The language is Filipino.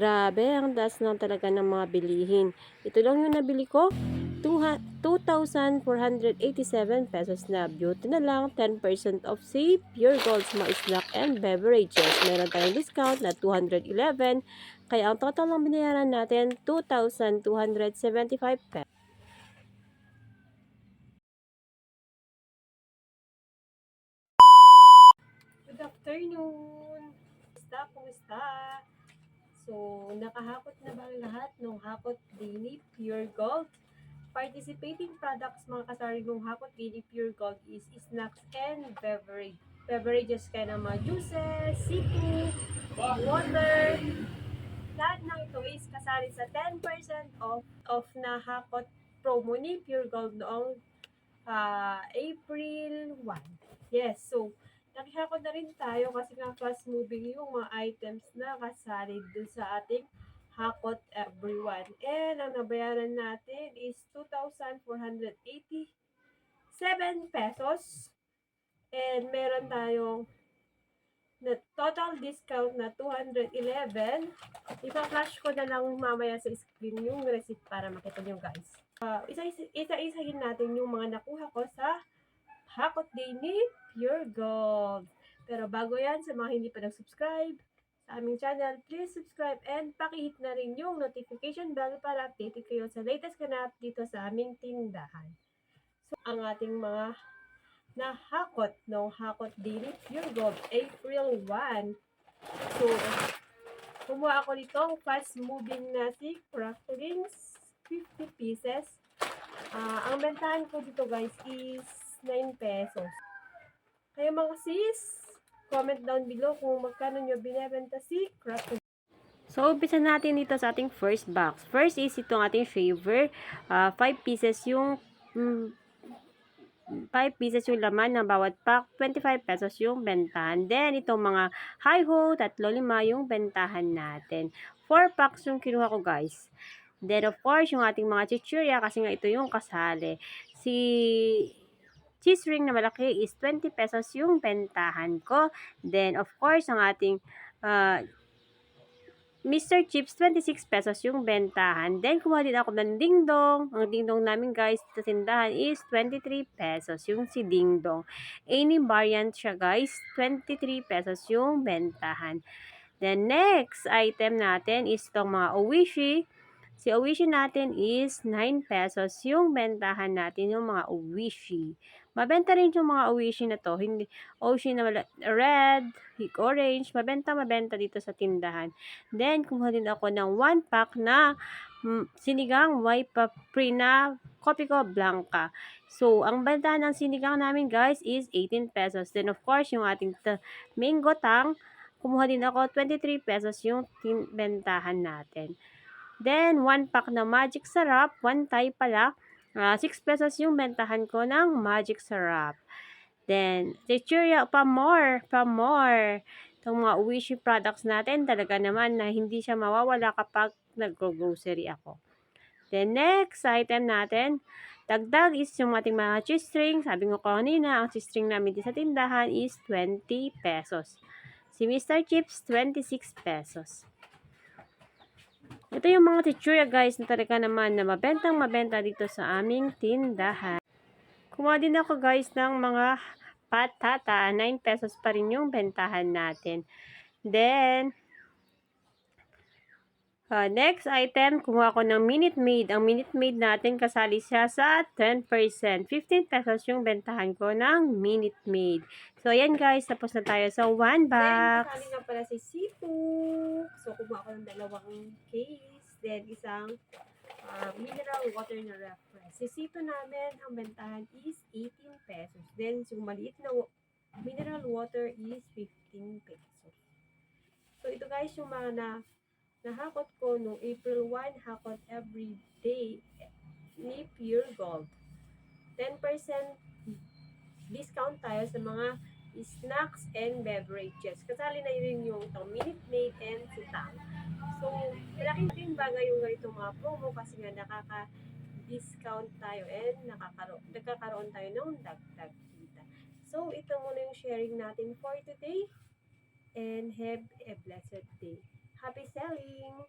Grabe, ang taas na talaga ng mga bilihin. Ito lang yung nabili ko. 2,487 pesos na. Beauty na lang. 10% off save. Pure gold mga snack and beverages. Meron tayong discount na 211. Kaya ang total ng binayaran natin, 2,275 pesos. Good afternoon! Kumusta? Kumusta? So, nakahakot na ba ang lahat ng Hakot Daily Pure Gold? Participating products mga kasari ng Hakot Daily Pure Gold is snacks and beverage. Beverages kaya ng juices, seafood, water. Lahat ng ito is kasali sa 10% off, off na Hakot promo ni Pure Gold noong ah, April 1. Yes, so nakihakot na rin tayo kasi nga fast moving yung mga items na kasali dun sa ating hakot everyone. And ang nabayaran natin is 2,487 pesos. And meron tayong na total discount na 211. Ipa-flash ko na lang mamaya sa screen yung receipt para makita nyo guys. Uh, isa, isa-isahin natin yung mga nakuha ko sa Hakot Daily Pure Gold. Pero bago yan, sa mga hindi pa nag-subscribe sa aming channel, please subscribe and pakihit na rin yung notification bell para updated kayo sa latest ganap dito sa aming tindahan. So, ang ating mga nahakot ng Hakot Daily Pure Gold April 1. So, kumuha ako nitong fast moving na si Cracklings 50 pieces. Ah, ang bentahan ko dito guys is 9 pesos. Kaya mga sis, comment down below kung magkano nyo binebenta si Cracklings. So, umpisa natin dito sa ating first box. First is itong ating flavor. 5 pieces yung mm, 5 pieces yung laman ng bawat pack, 25 pesos yung bentahan. Then, itong mga hi-ho, tatlo lima yung bentahan natin. 4 packs yung kinuha ko guys. Then, of course, yung ating mga chichurya, kasi nga ito yung kasali. Si cheese ring na malaki is 20 pesos yung bentahan ko. Then, of course, ang ating uh, Mr. Chips, 26 pesos yung bentahan. Then, kumuha din ako ng dingdong. Ang dingdong namin guys sa tindahan is 23 pesos yung si dingdong. Any variant siya guys, 23 pesos yung bentahan. Then, next item natin is itong mga owishi. Si owishi natin is 9 pesos yung bentahan natin yung mga owishi. Mabenta rin yung mga owishi na to. Hindi, owishi na red, orange, mabenta, mabenta dito sa tindahan. Then, kumuha din ako ng one pack na mm, sinigang white paprina Copico Blanca. So, ang bentahan ng sinigang namin guys is 18 pesos. Then, of course, yung ating mango tang, kumuha din ako 23 pesos yung bentahan natin. Then, one pack na magic sarap, one tie pala, Ah, 6 pesos yung bentahan ko ng magic sarap. Then, Techuria, pa more, pa more. Itong mga Uwishi products natin, talaga naman na hindi siya mawawala kapag nag-grocery ako. Then, next item natin, dagdag is yung ating mga cheese string. Sabi ko kanina, ang cheese string namin din sa tindahan is 20 pesos. Si Mr. Chips, 26 pesos. Ito yung mga techuya guys na talaga naman na mabentang mabenta dito sa aming tindahan. Kumuha din ako guys ng mga patata. 9 pesos pa rin yung bentahan natin. Then, uh, next item, kumuha ko ng Minute Maid. Ang Minute Maid natin kasali siya sa 10%. 15 pesos yung bentahan ko ng Minute Maid. So, ayan guys, tapos na tayo sa one box. Then, kasali nga pala si Sipu. So, kumuha ko ng dalawang case. Then, isang uh, mineral water na reference. Si Sipu namin, ang bentahan is 18 pesos. Then, yung maliit na mineral water is 15 pesos. So, ito guys, yung mga na nahakot ko nung April 1, hakot every day ni Pure Gold. 10% discount tayo sa mga snacks and beverages. Kasali na yun yung itong Minute Maid and Sitang. So, malaking bagay yung ganitong mga promo kasi nga nakaka-discount tayo and nakakaroon, nagkakaroon tayo ng dagdag kita. So, ito muna yung sharing natin for today and have a blessed day. Happy selling!